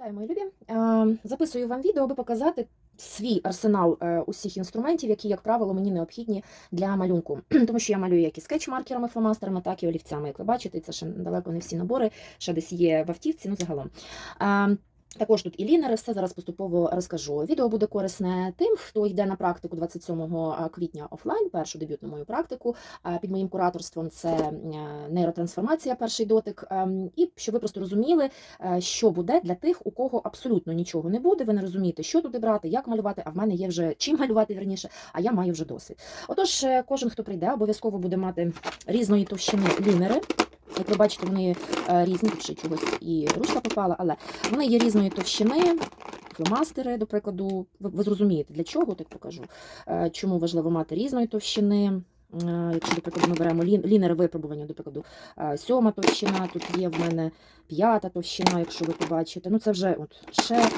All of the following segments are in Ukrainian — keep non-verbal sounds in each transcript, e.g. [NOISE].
Вітаю, мої любі. Е, Записую вам відео, аби показати свій арсенал е, усіх інструментів, які, як правило, мені необхідні для малюнку. [CLEARS THROAT] Тому що я малюю як і скетч-маркерами, фломастерами, так і олівцями. Як ви бачите, це ще далеко не всі набори, ще десь є в автівці, ну загалом. Також тут і лінери, все зараз поступово розкажу. Відео буде корисне тим, хто йде на практику 27 квітня офлайн, першу дебютну мою практику. Під моїм кураторством це е, нейротрансформація, перший дотик. Ем, І щоб ви просто розуміли, е, що буде для тих, у кого абсолютно нічого не буде. Ви не розумієте, що туди брати, як малювати. А в мене є вже чим малювати вірніше, а я маю вже досвід. Отож, е, кожен, хто прийде, обов'язково буде мати різної товщини лінери. Як ви бачите, вони е, різні, тут ще чогось і ручка попала, але вони є різної товщини. Фломастери, до прикладу, ви, ви зрозумієте, для чого так покажу. Е, Чому важливо мати різної товщини. Е, Якщо, до прикладу, ми беремо лінери випробування, до прикладу, сьома товщина, тут є в мене п'ята товщина, якщо ви побачите. Ну, це вже от ще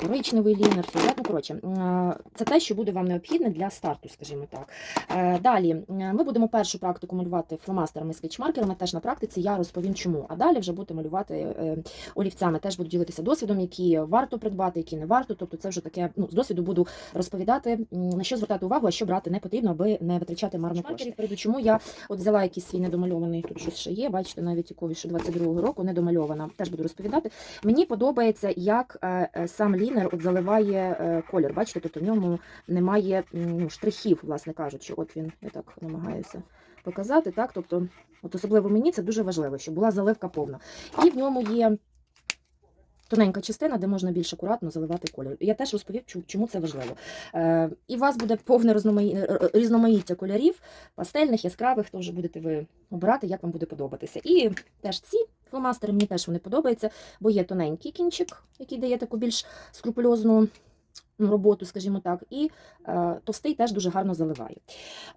коричневий лінер, фіолет. Ну, коротше, е, це те, що буде вам необхідне для старту, скажімо так. Е, Далі е, ми будемо першу практику малювати фломастерами, скетчмаркерами. Теж на практиці я розповім чому. А далі вже будете малювати е, олівцями. Теж буду ділитися досвідом, які варто придбати, які не варто. Тобто, це вже таке ну, з досвіду буду розповідати, на що звертати увагу, а що брати не потрібно, аби не витрачати марно кошти. Чому я от взяла якийсь свій недомальований, тут щось ще є. Бачите, навіть якогось ще 22-го року недомальована. Теж буду розповідати. Мені подобається, як е, е, сам лінер от заливає е, колір. Бачите, тут у ньому немає ну, штрихів, власне кажучи. От він, я так намагаюся показати. Так? Тобто, от особливо мені це дуже важливо, щоб була заливка повна. І в ньому є тоненька частина, де можна більш акуратно заливати кольор. Я теж розповів, чому це важливо. Е, і у вас буде повне е, е, різноманіття кольорів, пастельних, яскравих, теж будете ви обирати, як вам буде подобатися. І теж ці фломастери мені теж вони подобаються, бо є тоненький кінчик, який дає таку більш скрупульозну ну, роботу, скажімо так, і е, товстий теж дуже гарно заливає.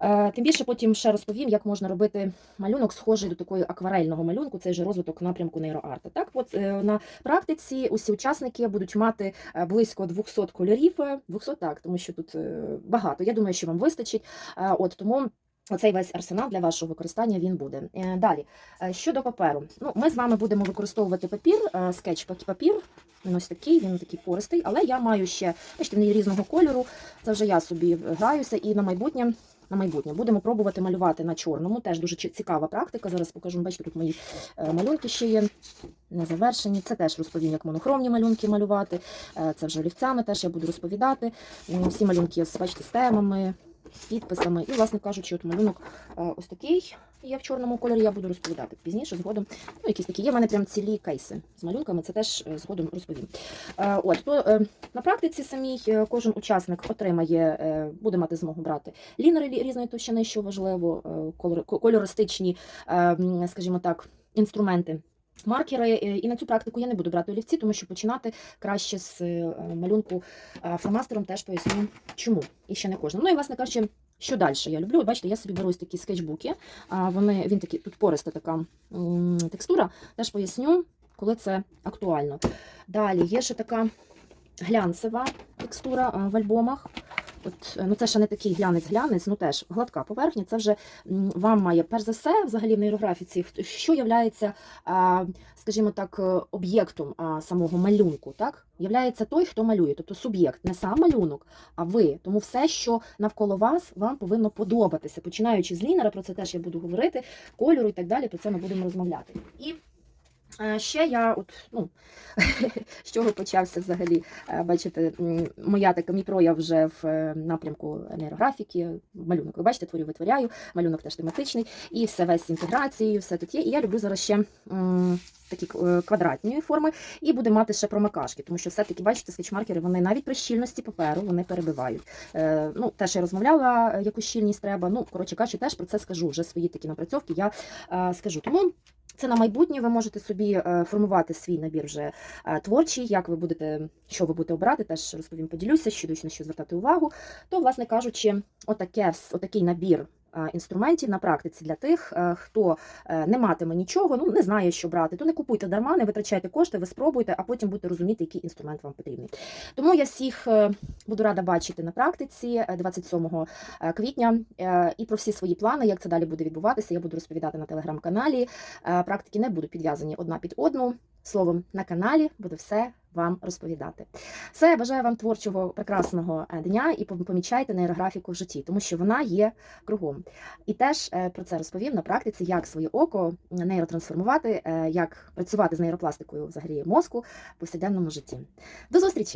Е, тим більше потім ще розповім, як можна робити малюнок, схожий до такої акварельного малюнку, це вже розвиток напрямку нейроарта. Так, от е, на практиці усі учасники будуть мати е, близько 200 кольорів. е, 200 так, тому що тут е, багато. Я думаю, що вам вистачить. Е, От тому. Оцей весь арсенал для вашого використання він буде. Е, Далі, е, щодо паперу, ну ми з вами будемо використовувати папір, е, скетч папір. Він ось такий, він такий пористий, але я маю ще бачите, вони є різного кольору. Це вже я собі граюся і на майбутнє. На майбутнє будемо пробувати малювати на чорному. Теж дуже цікава практика. Зараз покажу. Бачите, тут мої малюнки ще є не завершені. Це теж розповім, як монохромні малюнки малювати. Це вже олівцями теж я буду розповідати. Всі малюнки бачите, з темами, з підписами. І, власне кажучи, от малюнок е, ось такий є в чорному кольорі. Я буду розповідати пізніше, згодом. Ну, якісь такі є. в мене прям цілі кейси з малюнками. Це теж е, згодом розповім. Е, От то на практиці самій кожен учасник отримає, буде мати змогу брати лінери різної товщини, що важливо, кольористичні, е, скажімо так, інструменти. Маркери, Е, і на цю практику я не буду брати олівці, тому що починати краще з е, малюнку е, фломастером теж поясню, чому і ще не кожному. Ну і власне кажучи, що далі я люблю. Бачите, я собі беру ось такі скетчбуки. Вони він такі тут пориста така текстура. Теж поясню, коли це актуально. Далі є ще така глянцева текстура в альбомах. От, ну це ще не такий глянець-глянець, ну теж гладка поверхня. Це вже вам має перш за все, взагалі в нейрографіці, що являється, скажімо так, е, об'єктом самого малюнку. Так являється той, хто малює, тобто суб'єкт, не сам малюнок, а ви. Тому все, що навколо вас, вам повинно подобатися. Починаючи з лінера, про це теж я буду говорити, кольору і так далі. Про це ми будемо розмовляти. І ще я, от ну [LAUGHS] з чого почався взагалі. Е, Бачите, моя така мій прояв вже в е, напрямку нейрографіки. Малюнок, ви бачите, творю витворяю, малюнок теж тематичний, і все весь з інтеграцією, все тут є. І я люблю зараз ще. Такі е, квадратні форми, і буде мати ще промикашки, тому що все-таки, бачите, скетчмаркери, вони навіть при щільності паперу вони перебивають. Е, ну, теж я розмовляла, е, яку щільність треба. Ну, коротше кажучи, теж про це скажу. Вже свої такі напрацьовки я е, скажу. Тому це на майбутнє. Ви можете собі е, формувати свій набір вже е, творчий, як ви будете, що ви будете обирати, теж розповім, поділюся, що на що звертати увагу. То, власне кажучи, отаке, отакий набір інструментів на практиці для тих, е, хто е, не матиме нічого, ну не знає, що брати, то не купуйте дарма, не витрачайте кошти, ви спробуйте, а потім будете розуміти, який інструмент вам потрібний. Тому я всіх е, буду рада бачити на практиці е, 27 е, квітня е, і про всі свої плани, як це далі буде відбуватися. Я буду розповідати на телеграм-каналі. Е, Практики не будуть підв'язані одна під одну. Словом, на каналі буду все вам розповідати. Все, бажаю вам творчого прекрасного е, дня і помічайте нейрографіку в житті, тому що вона є кругом. І теж е, про це розповім на практиці, як своє око нейротрансформувати, е, як працювати з нейропластикою взагалі мозку в повсякденному житті. До зустрічі!